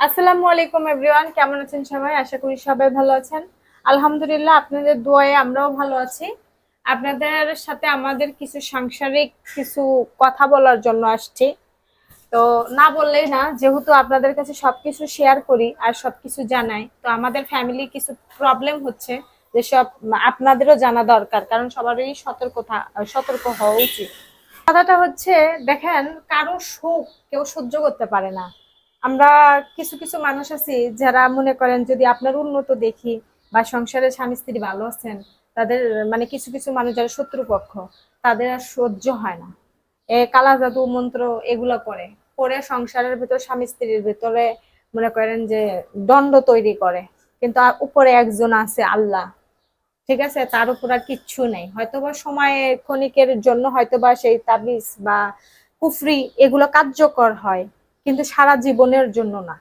আসসালামু আলাইকুম এভরিওয়ান কেমন আছেন সবাই? আশা করি সবাই ভালো আছেন। আলহামদুলিল্লাহ, আপনাদের দোয়ায় আমরাও ভালো আছি। আপনাদের সাথে আমাদের কিছু সাংসারিক কিছু কথা বলার জন্য আসছি। তো না বললেই না, যেহেতু আপনাদের কাছে সবকিছু শেয়ার করি আর সবকিছু জানাই, তো আমাদের ফ্যামিলি কিছু প্রবলেম হচ্ছে যেসব আপনাদেরও জানা দরকার, কারণ সবারই সতর্কতা, সতর্ক হওয়া উচিত। কথাটা হচ্ছে, দেখেন, কারও সুখ কেউ সহ্য করতে পারে না। আমরা কিছু কিছু মানুষ আছি যারা মনে করেন যদি আপনার উন্নত দেখি বা সংসারে স্বামী, স্ত্রী ভালো আছেন, তাদের মানে কিছু কিছু মানুষ যারা শত্রুপক্ষ, তাদের আর সহ্য হয় না। এ কালা জাদু মন্ত্র এগুলো করে করে সংসারের ভিতর, স্বামী, স্ত্রীর ভিতরে মনে করেন যে দণ্ড তৈরি করে। কিন্তু উপরে একজন আছে আল্লাহ ঠিক আছে? তার উপর আর কিচ্ছু নেই। হয়তোবা সময়ে ক্ষণিকের জন্য হয়তোবা সেই তাবিজ বা কুফরি এগুলো কার্যকর হয় কিন্তু সারা জীবনের জন্য না।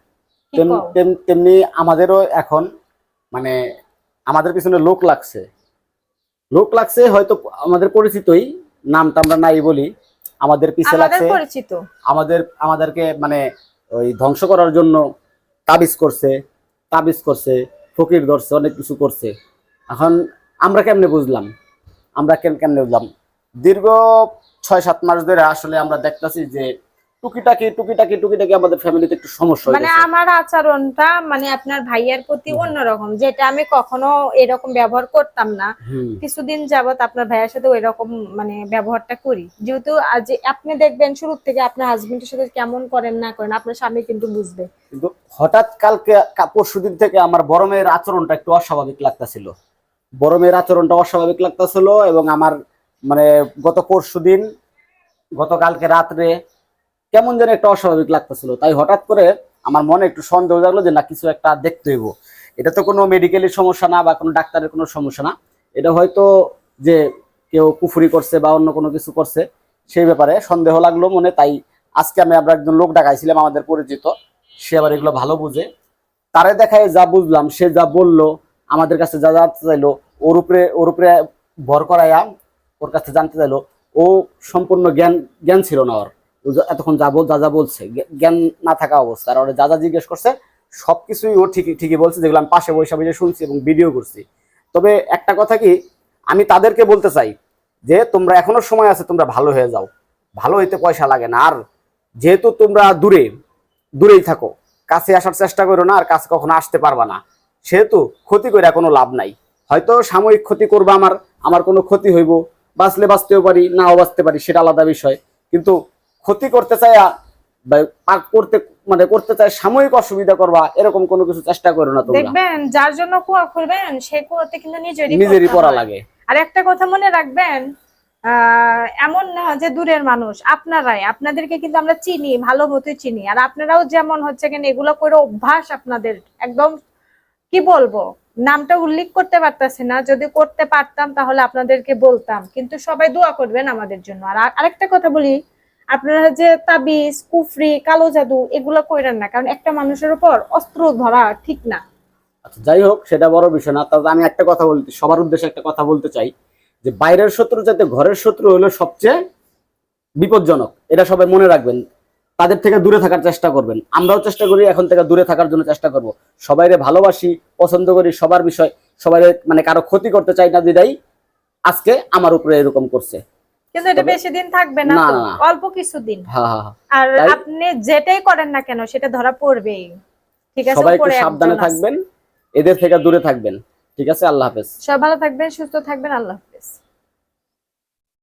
তেমনি আমাদেরও এখন মানে আমাদের পিছনে লোক লাগছে। লোক লাগছে হয়তো আমাদের পরিচিতই নামটা আমরা নাই বলি। আমাদের পিছে আমাদের লাগছে। পরিচিত। আমাদের আমাদেরকে মানে ওই ধ্বংস করার জন্য তাবিজ করছে তাবিজ করছে ফকির ধরছে অনেক কিছু করছে। এখন আমরা কেমনে বুঝলাম? আমরা কেন কেমনে বুঝলাম? দীর্ঘ ছয় সাত মাস ধরে আসলে আমরা দেখতাছি যে টুকিটাকি টুকিটাকি টুকিটাকি আমাদের ফ্যামিলিতে একটু সমস্যা মানে আমার আচরণটা মানে আপনার ভাইয়ার প্রতি অন্যরকম যেটা আমি কখনো এরকম ব্যবহার করতাম না। কিছুদিন যাবত আপনার ভাইয়ের সাথে ওই রকম মানে ব্যবহারটা করি। যেহেতু আজ আপনি দেখবেন শুরু থেকে আপনার হাজবেন্ডের সাথে কেমন করেন না করেন আপনার স্বামী কিন্তু বুঝবে। কিন্তু হঠাৎ কালকে পরশু দিন থেকে আমার বড় মেয়ের আচরণটা একটু অস্বাভাবিক লাগতাছিল। বড় মেয়ের আচরণটা অস্বাভাবিক লাগতেছিল এবং আমার মানে গত পরশু দিন, গতকালকে রাত্রে কেমন যেন একটা অস্বাভাবিক লাগতেছিল। তাই হঠাৎ করে আমার মনে একটু সন্দেহ জাগলো যে না, কিছু একটা দেখতে হইব। এটা তো কোনো মেডিকেলের সমস্যা না বা কোনো ডাক্তারের কোনো সমস্যা না। এটা হয়তো যে কেউ কুফুরি করছে বা অন্য কোনো কিছু করছে, সেই ব্যাপারে সন্দেহ লাগল মনে। তাই আজকে আমি আমরা একজন লোক ডাকাইছিলাম আমাদের পরিচিত। সে আবার এগুলো ভালো বুঝে। তারে দেখায় যা বুঝলাম, সে যা বলল, আমাদের কাছে যা জানতে চাইলো ওর উপরে ওর উপরে ভর করাইয়া ওর কাছে জানতে চাইলো। ও সম্পূর্ণ জ্ঞান জ্ঞান ছিল না ওর। এতক্ষণ যা বল, যা যা বলছে জ্ঞান না থাকা অবস্থা আর ওরা যা যা জিজ্ঞেস করছে সব কিছুই ও ঠিকই ঠিকই বলছে। যেগুলো আমি পাশে বসে বসে শুনছি এবং ভিডিও করছি। তবে একটা কথা কি, আমি তাদেরকে বলতে চাই যে, তোমরা এখনও সময় আছে, তোমরা ভালো হয়ে যাও। ভালো হইতে পয়সা লাগে না। আর যেহেতু তোমরা দূরে, দূরেই থাকো, কাছে আসার চেষ্টা করো না, আর কাছে কখনো আসতে পারবা না। সেহেতু ক্ষতি করে কোনো লাভ নাই। হয়তো সাময়িক ক্ষতি করবে আমার আমার কোনো ক্ষতি হইব বাঁচলে বাঁচতেও পারি নাও বাঁচতে পারি সেটা আলাদা বিষয়। কিন্তু ক্ষতি করতে চাই বা করতে মানে করতে চাই সাময়িক অসুবিধা করবা এরকম কোনো কিছু চেষ্টা করো না তোমরা। দেখবেন যার জন্য কুয়া খুলবেন সেই কুয়াতে কিন্তু নিজেরই নিজেরই পড়া লাগে। আর একটা কথা মনে রাখবেন আহ, এমন না যে দূরের মানুষ আপনারাই আপনাদেরকে কিন্তু আমরা চিনি ভালো মতোই চিনি। আর আপনারাও যেমন হচ্ছে কেন এগুলো করে অভ্যাস আপনাদের একদম কি বলব? নামটা উল্লেখ করতে পারতাছি না। যদি করতে পারতাম তাহলে আপনাদেরকে বলতাম। কিন্তু সবাই দোয়া করবেন আমাদের জন্য। আর আরেকটা কথা বলি, আপনারা যে তাবিজ, কুফরি, কালো জাদু, এগুলো কইরেন না। কারণ একটা মানুষের উপর অস্ত্র ধরা ঠিক না। আচ্ছা যাই হোক, সেটা বড় বিষয় না। তবে আমি একটা কথা বলতে, সবার উদ্দেশ্যে একটা কথা বলতে চাই। যে বাইরের শত্রু যাতে ঘরের শত্রু হলো সবচেয়ে বিপজ্জনক, এটা সবাই মনে রাখবেন। তাদের থেকে দূরে থাকার চেষ্টা করবেন। আমরাও চেষ্টা করি এখন থেকে দূরে থাকার জন্য চেষ্টা করব। সবাইরে ভালোবাসি পছন্দ করি সবার বিষয় সবাই মানে কারও ক্ষতি করতে চাই না দিদাই আজকে আমার উপরে এরকম করছে। কিন্তু এটা বেশি দিন থাকবে না। অল্প কিছুদিন। আর আপনি যেটাই করেন না কেন সেটা ধরা পড়বেই। ঠিক আছে সবাই সাবধানে থাকবেন এদের থেকে দূরে থাকবেন। ঠিক আছে আল্লাহ হাফেজ। সবাই ভালো থাকবেন সুস্থ থাকবেন আল্লাহ হাফেজ।